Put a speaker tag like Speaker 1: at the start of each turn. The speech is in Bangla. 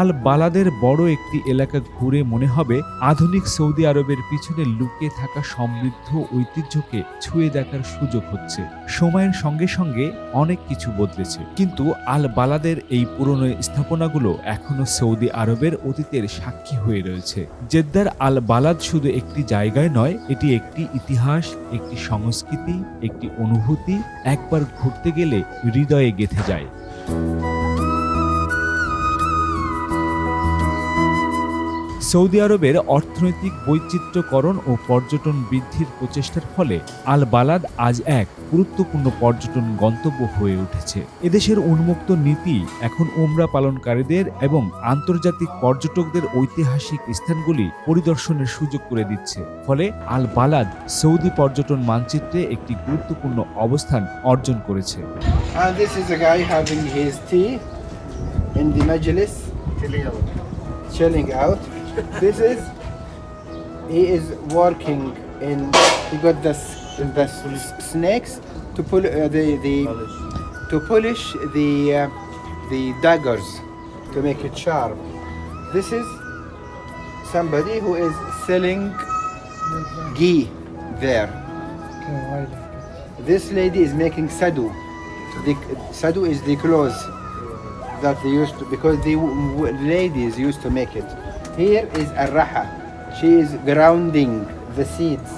Speaker 1: আল বালাদের বড় একটি এলাকা ঘুরে মনে হবে আধুনিক সৌদি আরবের পিছনে লুকিয়ে থাকা সমৃদ্ধ ঐতিহ্যকে ছুঁয়ে দেখার সুযোগ হচ্ছে। সময়ের সঙ্গে সঙ্গে অনেক কিছু বদলেছে। কিন্তু আল বালাদের এই পুরনো স্থাপনাগুলো এখনও সৌদি আরবের অতীতের সাক্ষী হয়ে রয়েছে। জেদ্দার আল বালাদ শুধু একটি জায়গায় নয়, এটি একটি ইতিহাস, একটি সংস্কৃতি, একটি অনুভূতি, একবার ঘুরতে গেলে হৃদয়ে গেঁথে যায়। সৌদি আরবের অর্থনৈতিক বৈচিত্র্যকরণ ও পর্যটন বৃদ্ধির প্রচেষ্টার ফলে আল বালাদ আজ এক গুরুত্বপূর্ণ পর্যটন গন্তব্য হয়ে উঠেছে। এদেশের উন্মুক্ত নীতি এখন উমরা পালনকারীদের এবং আন্তর্জাতিক পর্যটকদের ঐতিহাসিক স্থানগুলি পরিদর্শনের সুযোগ করে দিচ্ছে। ফলে আল বালাদ সৌদি পর্যটন মানচিত্রে একটি গুরুত্বপূর্ণ অবস্থান অর্জন করেছে।
Speaker 2: Chilling out. This is he is working in. He got the the s- snakes to pull uh, the the to polish the uh, the daggers to make it sharp. This is somebody who is selling ghee there. This lady is making sadu. The sadu is the clothes that they used to because the ladies used to make it. Here is arraha. She is grounding the seeds